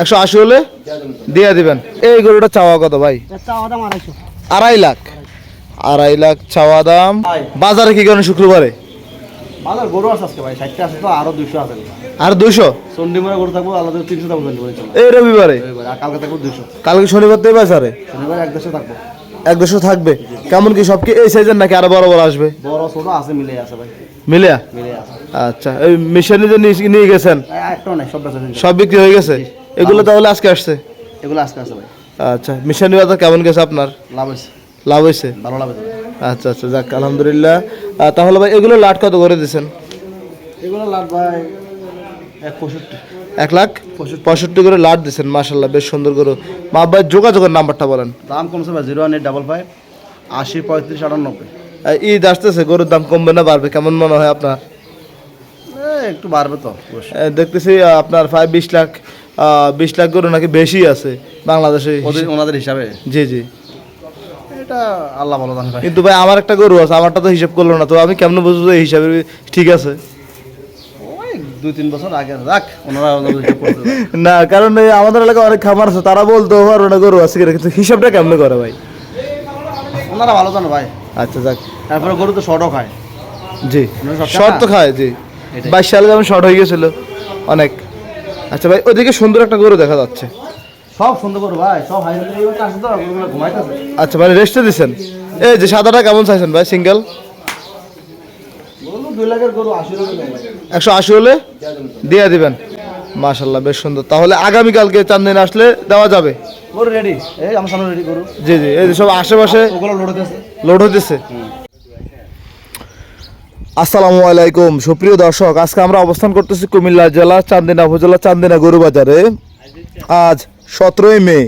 একশো আশি হলে দিয়ে দিবেন। এই গরুটা চাওয়া কত ভাই? আড়াই লাখ। আড়াই লাখ চাওয়া দাম। বাজারে কি করেন শুক্রবারে? আরও দুশো এই রবিবারে? কালকে থাকব দুইশো। কালকে শনিবার তো বাজারে? এক দেশে দুশো থাকবে? কেমন কি সব কি এই সাইজের নাকি আরও বড় বড় আসবে? বড় ছোট আছে মিলে আছে ভাই। মিলিয়া? মিলে আছে। আচ্ছা এই মিশনে যে নিয়ে- গেছেন? নাই সব বিক্রি হয়ে গেছে? এগুলো তাহলে আজকে আসছে? এগুলো আজকে আছে ভাই। আচ্ছা মিশনি বাজার কেমন গেছে আপনার? লাভ হয়েছে। লাভ হয়েছে? ভালো লাভ হয়েছে। আচ্ছা আচ্ছা যাক আলহামদুলিল্লাহ। তাহলে ভাই এগুলো লাট কত করে দিয়েছেন এগুলো লাভ ভাই এক পঁয়ষট্টি। এক লাখ? পঁয়ষট্টি। করে লাট দিয়েছেন মাসাল্লাহ বেশ সুন্দর করে মা ভাই যোগাযোগের নাম্বারটা বলেন। দাম কমছে ভাই zero one eight double five আশি পঁয়ত্রিশ আটানব্বই। ঈদ আসতেছে গরুর দাম কমবে না বাড়বে কেমন মনে হয় আপনার? একটু বাড়বে তো দেখতেছি আপনার প্রায় বিশ লাখ বিশ লাখ গরু নাকি বেশি আছে বাংলাদেশে। ওনাদের হিসাবে? জি জি। এটা আল্লাহ ভালো জানে কিন্তু ভাই আমার একটা গরু আছে আমারটা তো হিসাব করল না তো আমি কেমন বুঝব এই হিসাবে ঠিক আছে? দুই তিন বছর আগে রাখ ওনারা। না কারণ আমাদের এলাকায় অনেক খামার আছে তারা বলতো পারবে না গরু আছে কিনা, কিন্তু হিসাবটা কেমন করে ভাই? ওনারা ভালো জানো ভাই। আচ্ছা যাক। তারপরে গরু তো শর্টও খায়। জি শর্ট তো খায় জি। বাইশ সালে যেমন শর্ট হয়ে গেছিল অনেক। আচ্ছা ভাই ওদিকে সুন্দর একটা গরু দেখা যাচ্ছে। সব সুন্দর করো ভাই সব হাই আচ্ছা মানে রেস্টে দিচ্ছেন এই যে সাদাটা কেমন চাইছেন ভাই সিঙ্গেল গরু গরু ভাই। একশো আশি হলে দিয়ে দিবেন। মাশাল্লাহ বেশ সুন্দর। তাহলে আগামীকালকে চান্দিন আসলে দেওয়া যাবে। রেডি এই আমার সামনে রেডি গরু। জি জি এই যে সব আশেপাশে লোড হতেছে লোড হতেছে আসসালামু আলাইকুম। সুপ্রিয় দর্শক, আজকে আমরা অবস্থান করতেছি কুমিল্লা জেলা চান্দিনা উপজেলা চান্দিনা গরু বাজারে আজ সতেরোই মে,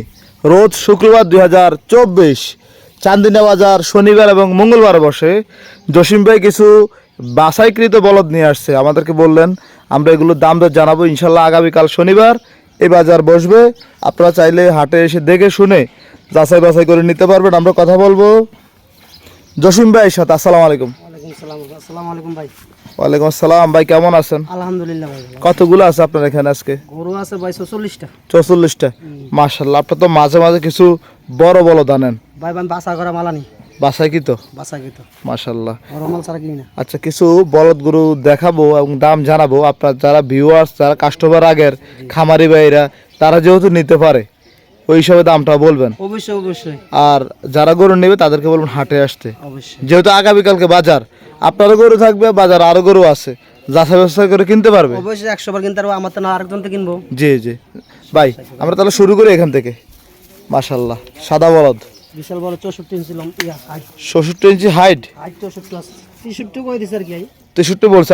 রোজ শুক্রবার দুই হাজার চব্বিশ, চান্দিনা বাজার শনিবার এবং মঙ্গলবার বসে। জসিম ভাই কিছু বাছাইকৃত বলদ নিয়ে আসছে, আমাদেরকে বললেন, আমরা এগুলোর দাম দর জানাব, ইনশাল্লাহ আগামীকাল শনিবার এই বাজার বসবে। আপনারা চাইলে হাটে এসে দেখে শুনে যাচাই বাছাই করে নিতে পারবেন, আমরা কথা বলব। জসিম ভাইয়ের সাথে, আসসালামু আলাইকুম। আসসালামু আলাইকুম। ভাই। ওয়ালাইকুম আসসালাম। ভাই কেমন আছেন? আলহামদুলিল্লাহ ভাই কতগুলো আছে আপনার এখানে আজকে? গরু আছে ভাই তো মাঝে মাঝে কিছু বড় বড় দানেন। ভাই আমি বাসা করা মালানি বাসায় কি তো? ছাড়া না। আচ্ছা কিছু বলদ গরু দেখাবো এবং দাম জানাব। আপনার যারা ভিউয়ার্স যারা কাস্টমার আগের খামারি ভাইরা তারা যেহেতু নিতে পারে ওই হিসাবে দামটা বলবেন। অবশ্যই অবশ্যই। আর যারা গরু নেবে তাদেরকে বলবেন হাটে আসতে। অবশ্যই। যেহেতু আগামীকালকে বাজার আপনারও গরু থাকবে বাজার আরও গরু আছে। যাচাই বাছাই করে কিনতে পারবে? অবশ্যই একশো বার কিনতে পারব আমার তো না আরেকজন তো কিনবো। জি জি। ভাই আমরা তাহলে শুরু করি এখান থেকে। মাশাল্লাহ সাদা বলদ। বিশাল বড় চৌষট্টি ইঞ্চি ষষট্টি ইঞ্চি হাইট হাইট চৌষট্টি তেষট্টি করে দিছে আর কি তেষট্টি বলছে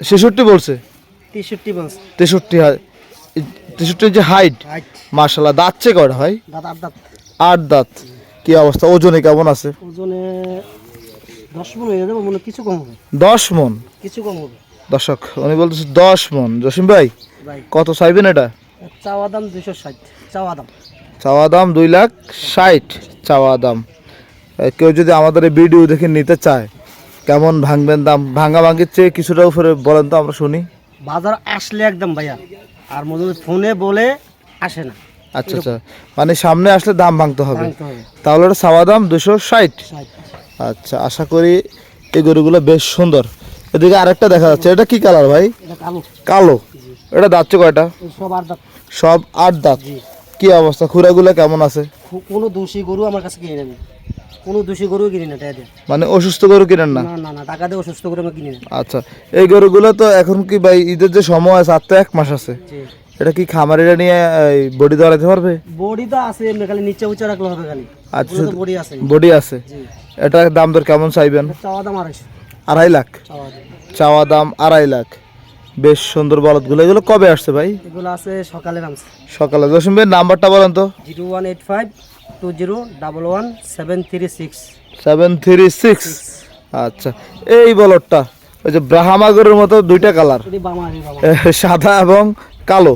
ছেষট্টি বলছে? তেষট্টি মাস তেষট্টি তেষট্টি ইঞ্চি হাইট হাইট মাশাল্লাহ দাঁতছে কয়টা ভাই? দাঁত আট দাঁত। আট দাঁত। কি অবস্থা? ওজনে কেমন আছে? ওজনে দশ মন হয়ে যাবে মনে কিছু কম হবে। দশ মন? কিছু কম হবে। দর্শক উনি বলতেছে দশ মন। জসিম ভাই কত চাইবেন এটা? চাওয়া দাম দুশো ষাট। চাওয়া দাম। চাওয়া দাম দুই লাখ ষাট চাওয়া দাম। কেউ যদি আমাদের এই ভিডিও দেখে নিতে চায় কেমন ভাঙবেন দাম? ভাঙা ভাঙির চেয়ে কিছুটা উপরে বলেন তো আমরা শুনি। বাজার আসলে একদম ভাইয়া আর মনে ফোনে বলে আসে না। আচ্ছা আচ্ছা। মানে সামনে আসলে দাম ভাঙতে হবে। তাহলে ওটা চাওয়া দাম দুশো ষাট। আচ্ছা আশা করি এই গরুগুলো বেশ সুন্দর। এদিকে আরেকটা দেখা যাচ্ছে এটা কি কালার ভাই? কালো। এটা দাচ্ছে কয়টা? সব আট দাঁত। কি অবস্থা? খুরাগুলো কেমন আছে? কোনো দোষী গরু আমার কাছে কিনে নেবে কোনো দোষী গরু কিনি না টাকা মানে অসুস্থ গরু কিনেন না? না না টাকা দিয়ে অসুস্থ করে আমি কিনি না আচ্ছা এই গরুগুলো তো এখন কি ভাই ঈদের যে সময় আছে আর তো এক মাস আছে। এটা কি খামারিরা নিয়ে বডি দাঁড়াতে পারবে? বডি তো আছে এমনি খালি নিচে উঁচে রাখলে হবে খালি। আচ্ছা বডি আছে। বডি আছে। জি। এটা দাম দর কেমন চাইবেন? চাওয়া দাম আড়াইশো। আড়াই লাখ? চাওয়া দাম। আড়াই লাখ। বেশ সুন্দর বলদগুলো এগুলো কবে আসছে ভাই? এগুলো আছে সকালে নামছে। সকালে। জসিম ভাই নাম্বারটা বলেন তো। Zero one eight five two zero double one seven three six. Seven three six. আচ্ছা। এই বলদটা ওই যে ব্রাহ্মা গরুর মতো দুইটা কালার। সাদা এবং কালো।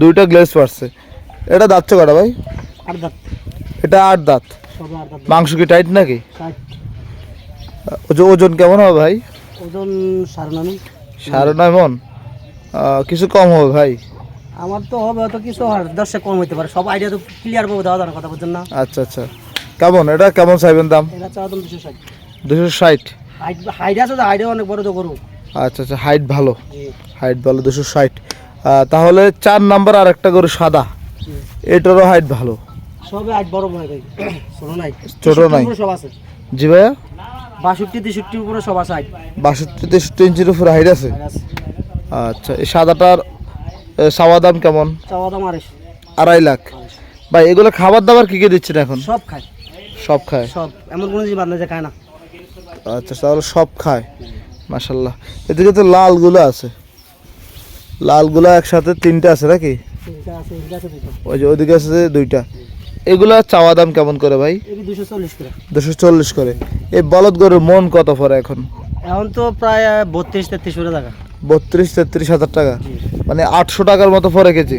দুইটা গ্লেজ পারছে। এটা দাঁতছে কটা ভাই? এটা আট দাঁত। মাংস কি টাইট নাকি? ওজন কেমন হবে ভাই? ওজন সাড়ে নয় মন কিছু কম হবে ভাই? আমার তো হবে হয়তো কিছু দশটা কম হইতে পারে। সব আইডিয়া তো ক্লিয়ার পাবো জানা কথা বলছেন না। আচ্ছা আচ্ছা। কেমন? এটা কেমন চাইবেন দাম? এটা চাওয়া দাম দুশো ষাট। দুশো ষাট। হাইট হাইট আছে তো হাইটে অনেক বড় তো গরু। আচ্ছা আচ্ছা। হাইট ভালো। হাইট ভালো দুশো ষাট। তাহলে চার নাম্বার আর একটা গরু সাদা। এটারও হাইট ভালো। সবে হাইট বড় ভাই ভাই। ছোট নাই। ছোট নাই। সব আছে। জি ভাইয়া? বাষট্টি তেষট্টি উপরে সব আছে হাইট বাষট্টি তেষট্টি ইঞ্চির উপরে হাইট আছে? আচ্ছা এই সাদাটার এ, চাওয়া দাম কেমন? চাওয়া দাম আড়াইশো। আড়াই লাখ। ভাই এগুলো খাবার দাবার কি কি দিচ্ছেন এখন? সব খায়। সব খায়? সব। এমন কোনো জিনিস বাদ নাই যে খায় না। আচ্ছা তাহলে সব খায়। মাশাল্লাহ এদিকে তো লালগুলো আছে। লালগুলো একসাথে তিনটা আছে নাকি? ওই যে ওদিকে আছে দুইটা। এগুলা চাওয়া দাম কেমন করে ভাই? দুশো চল্লিশ করে। এই বলদ গরুর মন কত পরে এখন? এখন তো প্রায় বত্রিশ তেত্রিশ টাকা। বত্রিশ তেত্রিশ হাজার টাকা। মানে আটশো টাকার মতো পরে কেজি?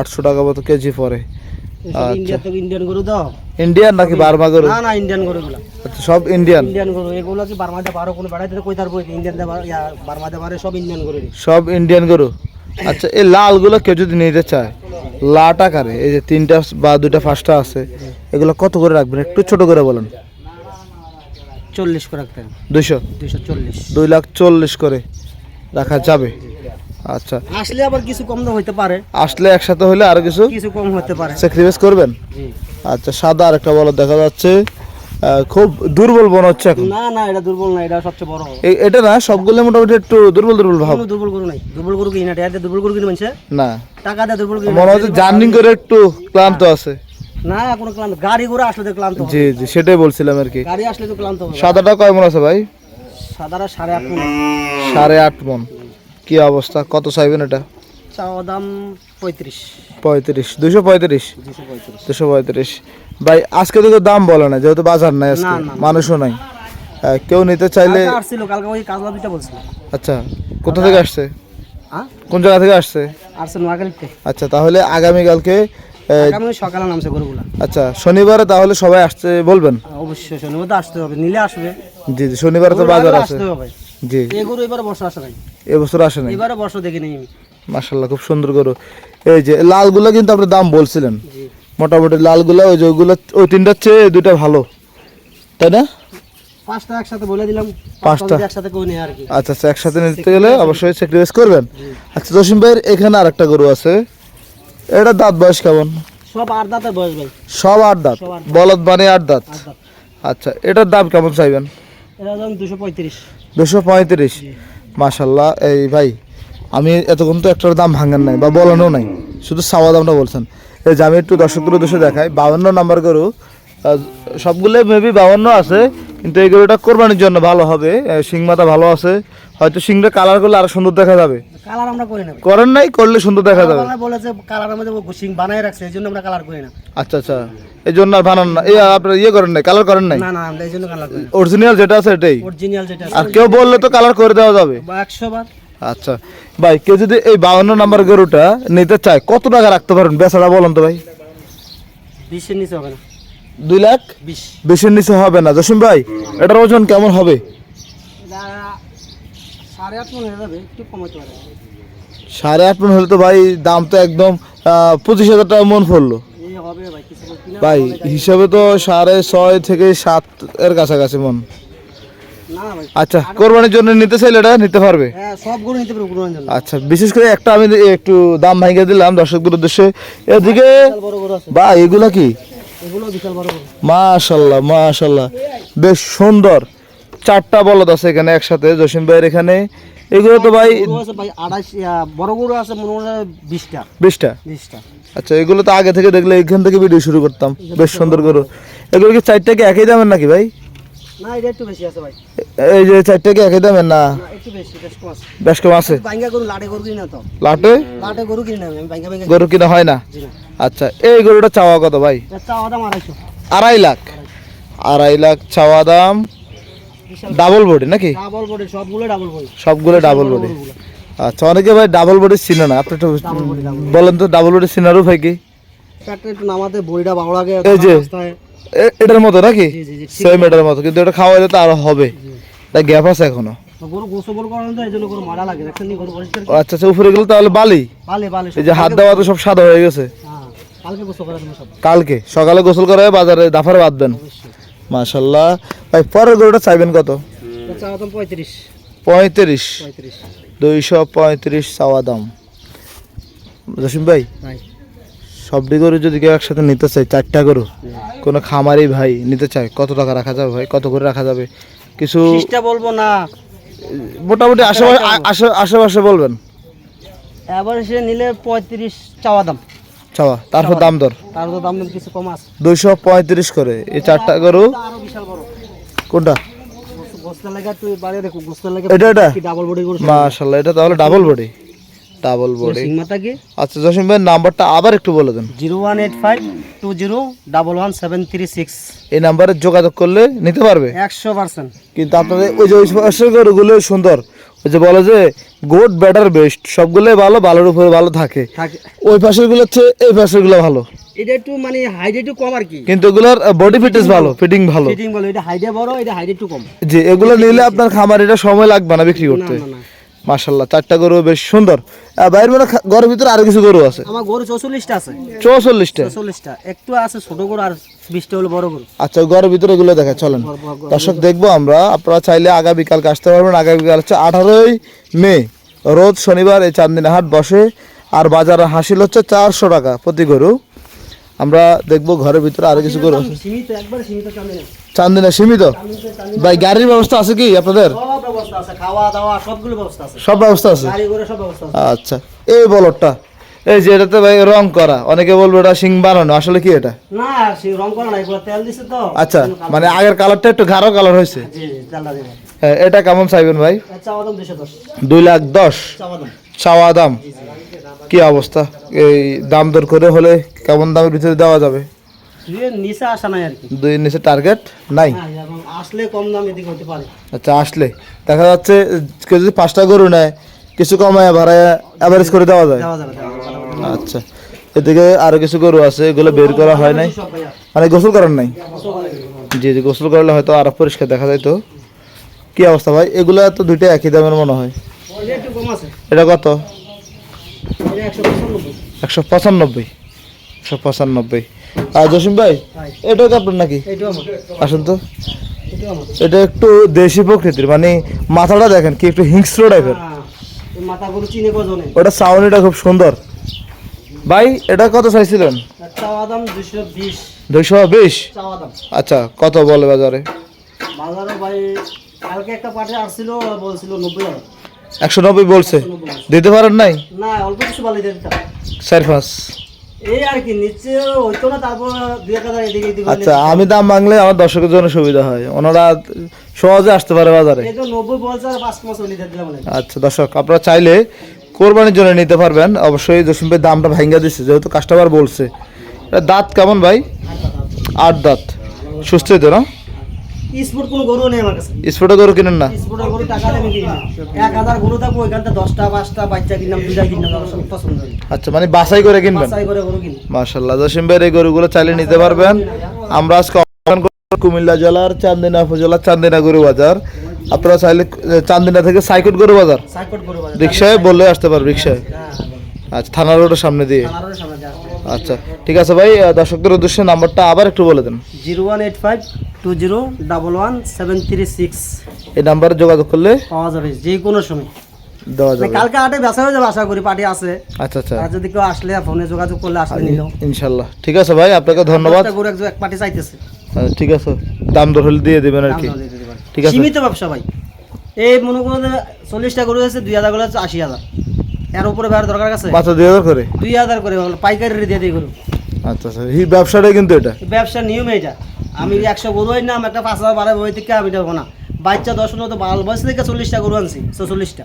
আটশো টাকা মতো কেজি পরে ইন্ডিয়ান গরু দাও। ইন্ডিয়ান নাকি বার্মা গরু? না না ইন্ডিয়ান গরুগুলো আচ্ছা সব ইন্ডিয়ান ইন্ডিয়ান গরু এগুলো কি কোনো বেড়াইতে কই সব ইন্ডিয়ান গরু সব ইন্ডিয়ান গরু? আচ্ছা এই লালগুলো কেউ যদি নিতে চায় লাট আকারে এই যে তিনটা বা দুটা পাঁচটা আছে এগুলো কত করে রাখবেন? একটু ছোট করে বলেন। চল্লিশ করে রাখতে দুইশো? দুইশো চল্লিশ। দুই লাখ চল্লিশ করে রাখা যাবে। আচ্ছা। আসলে আবার কিছু কম দাম হইতে পারে। আসলে একসাথে হলে আরও কিছু? কিছু কম হতে পারে। স্যাক্রিফাইস করবেন? আচ্ছা সাদা আর একটা বলদ দেখা যাচ্ছে। খুব দুর্বল মনে হচ্ছে এখন। না না এটা দুর্বল না এটা সবচেয়ে বড় এটা না সবগুলো মোটামুটি একটু দুর্বল দুর্বল ভাব দুর্বল গরু নাই। দুর্বল গরু কিনা দিয়ে দুর্বল গরু কিনে মানছে না। টাকা দিয়ে দুর্বল গরু মনে হচ্ছে জার্নিং করে একটু ক্লান্ত আছে। না কোনো ক্লান্ত গাড়ি ঘোড়া আসলে তো ক্লান্ত। জি জি সেটাই বলছিলাম আর কি। গাড়ি আসলে তো ক্লান্ত সাদাটা কয় মন আছে ভাই? সাদারা সাড়ে আট মণ। সাড়ে আট মন। কি অবস্থা? কত চাইবেন এটা? চাওয়া দাম পঁয়ত্রিশ। পঁয়ত্রিশ। দুশো পঁয়ত্রিশ? দুশো পঁয়ত্রিশ। ভাই আজকে তো দাম বলে না যেহেতু বাজার নাই আজকে। মানুষও নাই। কেউ নিতে চাইলে আসছিল কালকে ওই কাজলা দুইটা বলছিল। আচ্ছা কোথা থেকে আসছে? হ্যাঁ কোন জায়গা থেকে আসছে? আচ্ছা তাহলে আগামীকালকে সকালে নামছে গরুগুলা। আচ্ছা শনিবারে তাহলে সবাই আসতে বলবেন? অবশ্যই শনিবার তো আসতে হবে নিলে আসবে। জি জি শনিবারে তো বাজার আছে। আসতে হবে। জি। এই গরু এবারে বর্ষা আসে নাই। এবছর আসে নাই। এবারে বর্ষা দেখি আমি। মাসাল্লাহ খুব সুন্দর গরু। এই যে লালগুলো কিন্তু আপনি দাম বলছিলেন। মোটামুটি লালগুলো ওই যে ওইগুলো ওই তিনটার চেয়ে দুইটা ভালো। তাই না? পাঁচটা একসাথে বলে দিলাম পাঁচটা? একসাথে কই আর কি। আচ্ছা আচ্ছা একসাথে নিতে গেলে অবশ্যই স্যাক্রিফাইস করবেন। আচ্ছা জসিম ভাইয়ের এখানে আর একটা গরু আছে। এটা দাঁত বয়স কেমন? সব আট দাঁতের বয়স ভাই। সব আট দাঁত? বলদ মানে আট দাঁত? আচ্ছা এটার দাম কেমন চাইবেন? এটা দাম দুশো পঁয়ত্রিশ। দুশো পঁয়ত্রিশ। মাশাল্লাহ এই ভাই, আমি এতক্ষণ তো একটার দাম ভাঙান নাই বা বলানো নাই, শুধু সাওয়া দামটা বলছেন। এই যে আমি একটু দর্শকগুলো দুশো দেখাই, বাউন্ন নাম্বার গরু আহ, সবগুলো মেবি বাউন্ন আছে কিন্তু এই গরুটা কোরবানির জন্য ভালো হবে। শিং মাথা ভালো আছে। হয়তো শিংটা কালার করলে আরও সুন্দর দেখা যাবে। কালার আমরা করি না। করেন নাই করলে সুন্দর দেখা যাবে। বলেছে কালার আমাদের সিং বানায় রাখছে এই জন্য আমরা কালার করি না। আচ্ছা আচ্ছা। এই জন্য আর বানান না। এই আপনার ইয়ে করেন নাই কালার করেন নাই? না না আমরা এই জন্য কালার করি অরিজিনাল যেটা আছে এটাই? অরিজিনাল যেটা আর কেউ বললে তো কালার করে দেওয়া যাবে। বার। আচ্ছা। ভাই কেউ যদি এই বাউন্ন নাম্বার গরুটা নিতে চায় কত টাকা রাখতে পারেন? বেচারা বলুন তো ভাই। বিশের নিচে হবে না। দুই লাখ? বেশির নিচে হবে না। জসিম ভাই এটার ওজন কেমন হবে? সাড়ে আট মনে হলে তো ভাই দাম তো একদম পঁচিশ হাজার টাকা মন পড়ল। ভাই হিসাবে তো সাড়ে ছয় থেকে সাত এর কাছাকাছি মন। আচ্ছা কোরবানির জন্য নিতে চাইলে এটা নিতে পারবে? হ্যাঁ আচ্ছা বিশেষ করে একটা আমি একটু দাম ভাঙিয়ে দিলাম দর্শকদের উদ্দেশ্যে। এদিকে বা এগুলা কি? মাশাল্লাহ মাশাল্লাহ। বেশ সুন্দর। চারটা বলদ আছে এখানে একসাথে জসিম ভাইয়ের এখানে। এগুলো তো ভাই বড় গরু আছে বিশটা। বিশটা? আচ্ছা এগুলো তো আগে থেকে দেখলে এখান থেকে ভিডিও শুরু করতাম। বেশ সুন্দর গরু। এগুলো কি চারটা কি একই দামের নাকি ভাই? এই যে চারটা কি একই দামের? না। বেশি কম আছে। গরু কিনা হয় না। আচ্ছা এই গরুটা চাওয়া কত ভাই? আড়াই লাখ। আড়াই লাখ চাওয়া দাম। ডাবল বডি নাকি? সবগুলো ডাবল বডি আচ্ছা অনেকে ভাই ডাবল বডি চিনে না। আপনি একটু বলেন তো ডাবল বডি চিনারও ভাই কি? এই যে। এটার মতো নাকি? সেম এটার মতো। কিন্তু এটা খাওয়াইলে তো আরও হবে। তা গ্যাপ আছে এখনও? আচ্ছা আচ্ছা উপরে গেলে তাহলে বালি? এই যে হাত দেওয়া তো সব সাদা হয়ে গেছে। কালকে সকালে গোসল করে বাজারে দাফার বাঁধবেন মাশাল্লাহ। ভাই পরের গরুটা চাইবেন কত? পঁয়ত্রিশ। পঁয়ত্রিশ। দুইশো পঁয়ত্রিশ চাওয়া দাম। জসিম ভাই সবটি গরু যদি কেউ একসাথে নিতে চায় চারটা গরু কোনো খামারি ভাই নিতে চায় কত টাকা রাখা যাবে ভাই? কত করে রাখা যাবে? কিছু বলব না। মোটামুটি আশেপাশে আশে- আশেপাশে বলবেন। এবার সে নিলে পঁয়ত্রিশ চাওয়া দাম। চাওয়া তারপর দাম দর। দাম কিছু কম আছে। দুইশো পঁয়ত্রিশ করে এই চারটা গরু। আরও বিশাল বড়। কোনটা? তুই বাইরে দেখো এটা এটা? ডাবল বডি গরু মাশাল্লাহ এটা তাহলে ডাবল বডি ডাবল বডি সিং আচ্ছা জসিম ভাই নাম্বারটা আবার একটু বলে দেন। Zero one eight five two zero double এই নাম্বারে যোগাযোগ করলে নিতে পারবে। একশো পার্সেন্ট। কিন্তু আপনাদের ওই যে ওই গরুগুলো সুন্দর। ওই যে বলে যে গোড বেটার বেস্ট সবগুলোই ভালো ভালোর উপরে ভালো থাকে। ওই পাশেরগুলো হচ্ছে এই পাশেরগুলো ভালো। এটা একটু মানে হাইট একটু কম আর কি। কিন্তু এগুলোর বডি ফিটনেস ভালো ফিটিং ভালো। ফিটিং ভালো। এটা হাইটে বড় এটা হাইট একটু কম। যে এগুলো নিলে আপনার খামার এটা সময় লাগবে না বিক্রি করতে। না না। মাশাল্লাহ চারটা গরু বেশ সুন্দর। বাইরের মানে ঘরের ভিতরে আরও কিছু গরু আছে? আমার গরু চৌচল্লিশটা আছে। চৌচল্লিশটা? চৌচল্লিশটা। একটু আছে ছোট গরু আর বিশটা হলো বড় গরু। আচ্ছা ঘরের ভিতরে এগুলো দেখা চলেন। দর্শক দেখব আমরা আপনারা চাইলে আগামীকালকে আসতে পারবেন। আগামীকাল হচ্ছে আঠারোই মে রোজ শনিবার এই চান্দিনা হাট বসে আর বাজারে হাসিল হচ্ছে চারশো টাকা প্রতি গরু। আমরা দেখব ঘরের ভিতরে আরও কিছু গরু আছে। চান্দিনা। সীমিত? ভাই গাড়ির ব্যবস্থা আছে কি আপনাদের? সব ব্যবস্থা আছে? আচ্ছা এই বলটটা এই যে এটাতে ভাই রং করা অনেকে বলব এটা সিং বানানো আসলে কি এটা? না রং করা নাই পুরো তেল দিছে তো। আচ্ছা মানে আগের কালারটা একটু গাঢ় কালার হয়েছে? জি জি তেলটা দিব। হ্যাঁ, এটা কেমন চাইবেন ভাই? দুই লাখ দশ? চাওয়া দাম। কি অবস্থা? এই দাম দর করে হলে কেমন দামের ভিতরে দেওয়া যাবে? দুই নিচে আসা নাই আর কি। দুই নিচে টার্গেট নাই? হ্যাঁ এবং আসলে কম দাম এদিকে হতে পারে। আচ্ছা আসলে। দেখা যাচ্ছে কেউ যদি পাঁচটা গরু নেয় কিছু কমায় ভাড়ায় অ্যাভারেজ করে দেওয়া যায়? আচ্ছা। এদিকে আরও কিছু গরু আছে এগুলো বের করা হয় নাই? মানে গোসল করার নাই? জি জি গোসল করলে হয়তো আরও পরিষ্কার দেখা যায় তো। কি অবস্থা ভাই? এগুলো তো দুইটা একই দামের মনে হয়। এটা কত? একশো পঁচানব্বই। একশো পঁচানব্বই। আর জসিম ভাই এটাও কি আপনার নাকি? আসুন তো। এটা একটু দেশি প্রকৃতির মানে মাথাটা দেখেন কি একটু হিংস্র টাইপের। হ্যাঁ ওটা সাউনিটা খুব সুন্দর। ভাই এটা কত চাইছিলেন? দুইশো বিশ। আচ্ছা কত বলে বাজারে? বাজারে ভাই কালকে একটা পার্টি আসছিল বলছিল নব্বই একশো নব্বই বলছে। দিতে পারেন নাই? না অল্প কিছু বালি দিয়ে চার পাঁচ। এই আর কি নিচে হইতো না তারপর দুই এক হাজার এদিকে এদিকে আচ্ছা আমি দাম মাংলে আমার দর্শকের জন্য সুবিধা হয়। ওনারা সহজে আসতে পারে বাজারে। এই তো নব্বই বলছে আর পাঁচ মাস হইলে দিলাম আচ্ছা দর্শক আপনারা চাইলে কোরবানির জন্য নিতে পারবেন। অবশ্যই জসিম ভাই দামটা ভাঙ্গা দিচ্ছে যেহেতু কাস্টমার বলছে। দাঁত কেমন ভাই? আট দাঁত। সুস্থই তো না? স্পোর্ট কোনো গরু নেই আমার কাছে। স্পোর্টে গরু কিনেন না? স্পোর্টের গরু টাকা দেবে কিনি এক হাজার গরু থাকব ওইখান দশটা পাঁচটা বাচ্চা কিনলাম দুইটা কিনলাম আমার সব পছন্দ আচ্ছা মানে বাছাই করে কিনবেন? বাচ্চাই করে গরু কিনি। জসিম ভাইয়ের এই গরুগুলো চাইলে নিতে পারবেন। আমরা আজকে কুমিল্লা জেলার চান্দিনা উপজেলার চান্দিনা গরু বাজার। আপনারা চাইলে চান্দিনা থেকে সাইকট গরু বাজার। রিক্সায় বললে আসতে পারবে রিক্সায়? হ্যাঁ আচ্ছা থানা রোডের সামনে দিয়ে? আচ্ছা ঠিক আছে ভাই দর্শকদের উদ্দেশ্যে নাম্বারটা আবার একটু বলে দেন। Zero one eight five two zero double one seven three six. এই নাম্বারে যোগাযোগ করলে পাওয়া যাবে যে কোনো সময়। দেওয়া মানে যাবে। কালকে হাটে বেচা হয়ে যাবে আশা করি পার্টি আছে। আচ্ছা আচ্ছা। আর যদি কেউ আসলে ফোনে যোগাযোগ করলে আসলে নিল। ইনশাল্লাহ। ঠিক আছে ভাই আপনাকে ধন্যবাদ। এক পার্টি চাইতেছে। ঠিক আছে। দাম দর হলে দিয়ে দেবেন আর কি। দিয়ে। ঠিক আছে। সীমিত ব্যবসা ভাই। এই মনে করো যে চল্লিশটা গরু আছে দুই হাজার করে হচ্ছে আশি হাজার। এর উপরে বেড়ার দরকার আছে মাত্র দুই হাজার করে দুই হাজার করে পাইকারি দিয়ে দিই গরু। আচ্ছা আচ্ছা। এই ব্যবসাটাই কিন্তু এটা। ব্যবসার নিয়ম এটা। আমি একশো গরু হয় না আমি একটা পাঁচ হাজার বারো বই থেকে আমি দেবো না। বাচ্চা দশ পনেরো তো বাল বয়স থেকে চল্লিশটা গরু আনছি চল্লিশটা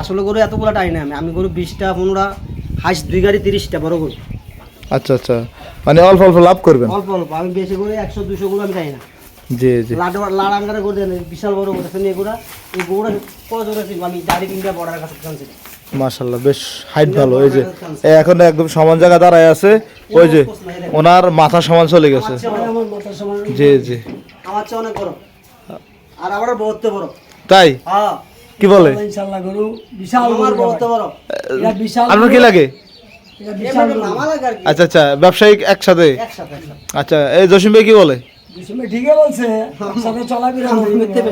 আসলে গরু এতগুলো টাই না আমি। আমি গরু বিশটা পনেরো হাইস দুই গাড়ি তিরিশটা বড় গরু। আচ্ছা আচ্ছা। মানে অল্প অল্প লাভ করবেন? অল্প অল্প। আমি বেশি করে একশো দুশো গরু আমি চাই না। জি জি। লাড লাড আঙ্গারে গরু দেন বিশাল বড় গরু। আছে এগুলা এই গরুটা কত জোরে আমি গাড়ি কিনতে বর্ডার কাছে জানছি মাশাল্লাহ বেশ হাইট ভালো। এই যে এই এখন একদম সমান জায়গা দাঁড়ায় আছে। ওই যে ওনার মাথা সমান চলে গেছে। জি জি। আমার চেয়ে অনেক বড়। আর আমার বহুত বড়। তাই? হ্যাঁ। কি বলে? গরু বিশাল আমার এটা বিশাল আপনার কি লাগে? আচ্ছা আচ্ছা ব্যবসায়িক একসাথে? আচ্ছা এই জসিম ভাই কি বলে।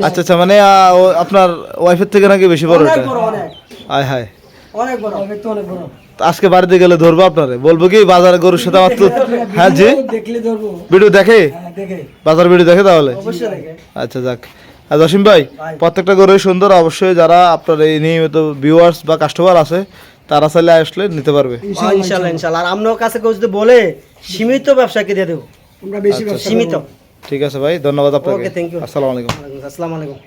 আচ্ছা আচ্ছা মানে ও আপনার ওয়াইফের থেকে নাকি বেশি বড় অনেক এটা? বড় আয় হায়। অনেক বড়। তো অনেক বড়। আজকে বাড়িতে গেলে ধরবো আপনারে? বলব কি বাজারে গরুর সাথে আমার তো হ্যাঁ জি। ভিডিও দেখলে ধরবো। ভিডিও দেখে? হ্যাঁ বাজার ভিডিও দেখে তাহলে? আচ্ছা যাক। আর জসিম ভাই প্রত্যেকটা গরুই সুন্দর। অবশ্যই যারা আপনার এই নিয়মিত ভিউয়ার্স বা কাস্টমার আছে তারা চাইলে আসলে নিতে পারবে। হ্যাঁ, ইনশাল্লাহ ইনশাল্লাহ। আর আপনার কাছে কেউ যদি বলে সীমিত ব্যবসাকে দিয়ে দেবো? ব্যবসা সীমিত। ঠিক আছে ভাই ধন্যবাদ আপনাকে। আসসালামু আলাইকুম। আসসালামু আলাইকুম।